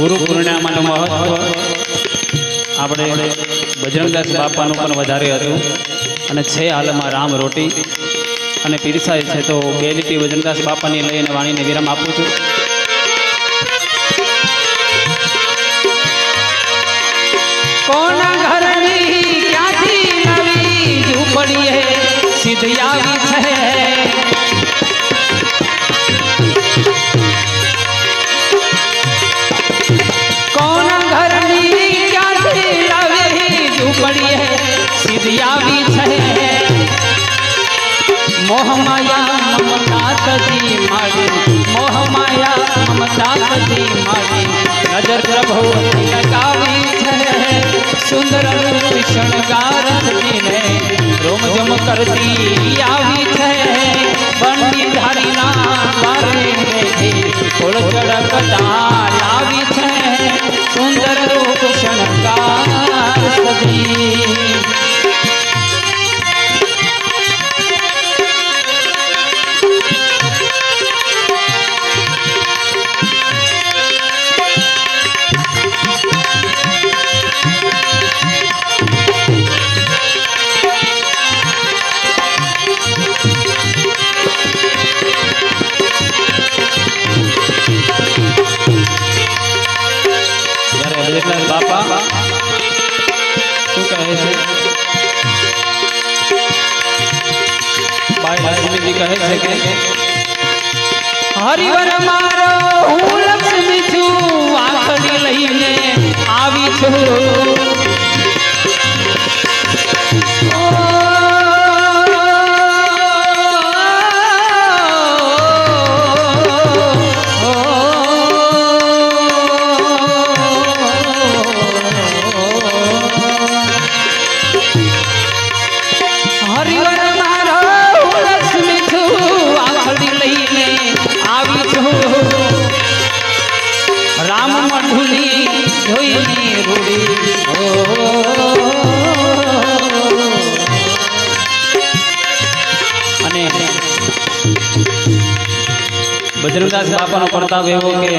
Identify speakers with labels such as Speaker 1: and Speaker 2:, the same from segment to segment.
Speaker 1: ગુરુ પૂર્ણિમાનું મહત્વ. આપણે બજરંગદાસ બાપાનું પણ વધારે હતું. અને છે હાલમાં રામ રોટી. અને પીરસાય છે તો બે લીટી બજરંગદાસ બાપાની લઈને વાણીને વિરામ આપું છું.
Speaker 2: કોના ઘરની આવી છે? कदी मोह माया ममता कदी मारी। नज़र प्रभु लगावी सुंदर रूप शृंगार ने रोम जम करती आवी है बंडी धारी ना
Speaker 1: बारे में चढ़ कदा કહે છે. બાઈ લક્ષ્મીજી કહે છે કે
Speaker 2: હરિવર મારો હું લક્ષ્મી છું આંખડી લઈને આવી છું.
Speaker 1: અને બજરંગદાસ બાપાનો પ્રતાપ એવો કે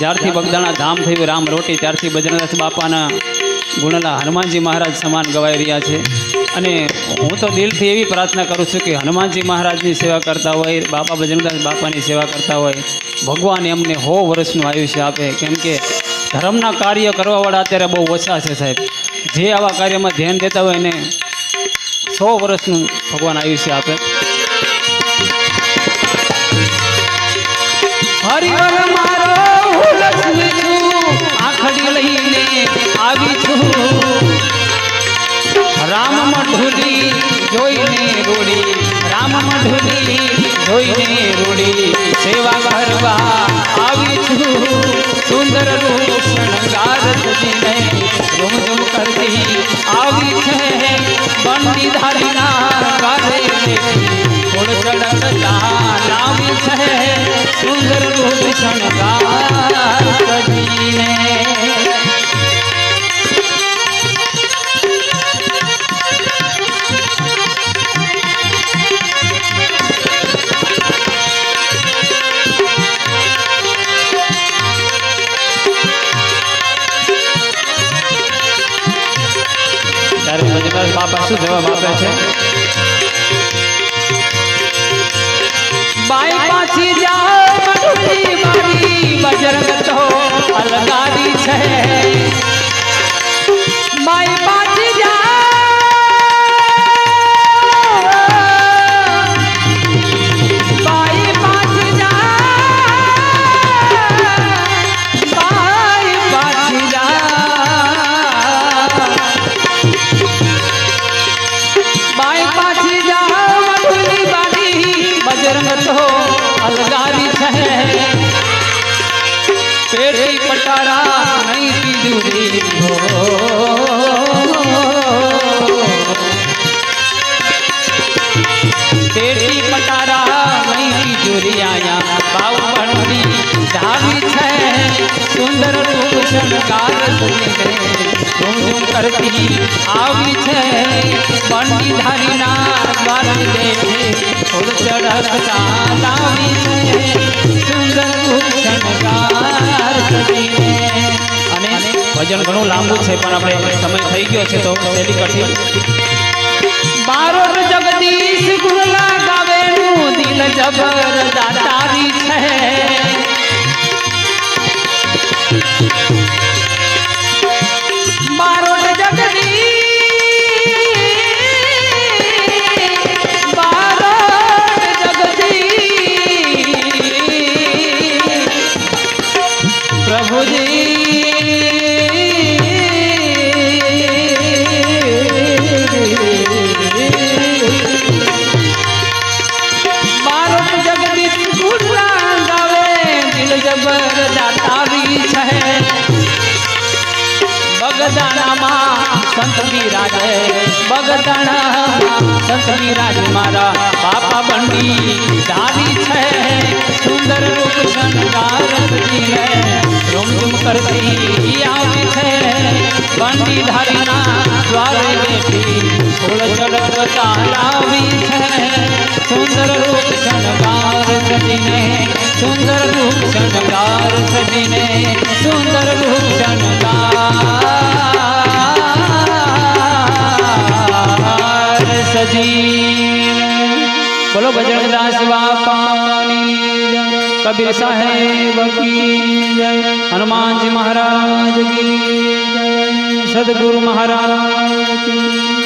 Speaker 1: જ્યારથી બગદાણા ધામ થયું રામ રોટી, ત્યારથી બજરંગદાસ બાપાના ગુણલા હનુમાનજી મહારાજ સમાન ગવાઈ રહ્યા છે. અને હું તો દિલથી એવી પ્રાર્થના કરું છું કે હનુમાનજી મહારાજની સેવા કરતા હોય, બાપા બજરંગદાસ બાપાની સેવા કરતા હોય, ભગવાન એમને હો વર્ષનું આયુષ્ય આપે. કેમ કે ધર્મના કાર્ય કરવાવાળા અત્યારે બહુ ઓછા છે સાહેબ. જે આવા કાર્યમાં ધ્યાન દેતા હોય એને સો વર્ષનું ભગવાન આયુષ્ય આપે.
Speaker 2: હરિવર મારો આંખડી લઈને આવી છું. રામ મઢુલી જોઈને રૂડી, રામ મઢુલી જોઈને રૂડી, સેવા કરવા આવી છું. સુંદર રૂપ શણગાર સજીને રૂમ રૂમ કરતી આવી છે બંડી ધારીના ગાલે ફૂલ ચડકતા લાવી છે સુંદર રૂપ શણગાર પટારા નહીં પીધુરી તેડી પટારા નહીં કીધું રિયા બાવ ભણતી ધાવી છે. સુંદર રૂપ શણગાર કરતી આવી છે. બંડી ધારીના દ્વારે બેઠે. ફૂલ ચડકતા
Speaker 1: ભજન ઘણું લાંબુ છે, પણ આપણે સમય થઈ ગયો છે, તો પહેલી કઠી
Speaker 2: બારોટ જગદીશ ગુરલા ગાવેનું દિલ જબર બગદાણામાં સંત બિરાજે બગદાણામાં સંત બિરાજ મારા બાપા બંડી ધારી છે. સુંદર રૂપ શણગાર સજીને રૂમઝુમ કરતી આવી છે બંડી ધારીના દ્વારે બેઠી ફૂલ ચડકતા લાવી છે સુંદર રૂપ શણગાર સજીને સુંદર રૂપ શણગાર સજીને સુંદર રૂપ શણગાર સજી બોલો બજરંગદાસ બાપાની. કબીર સાહેબ કી હનુમાનજી મહારાજ કી સદગુરુ મહારાજ કી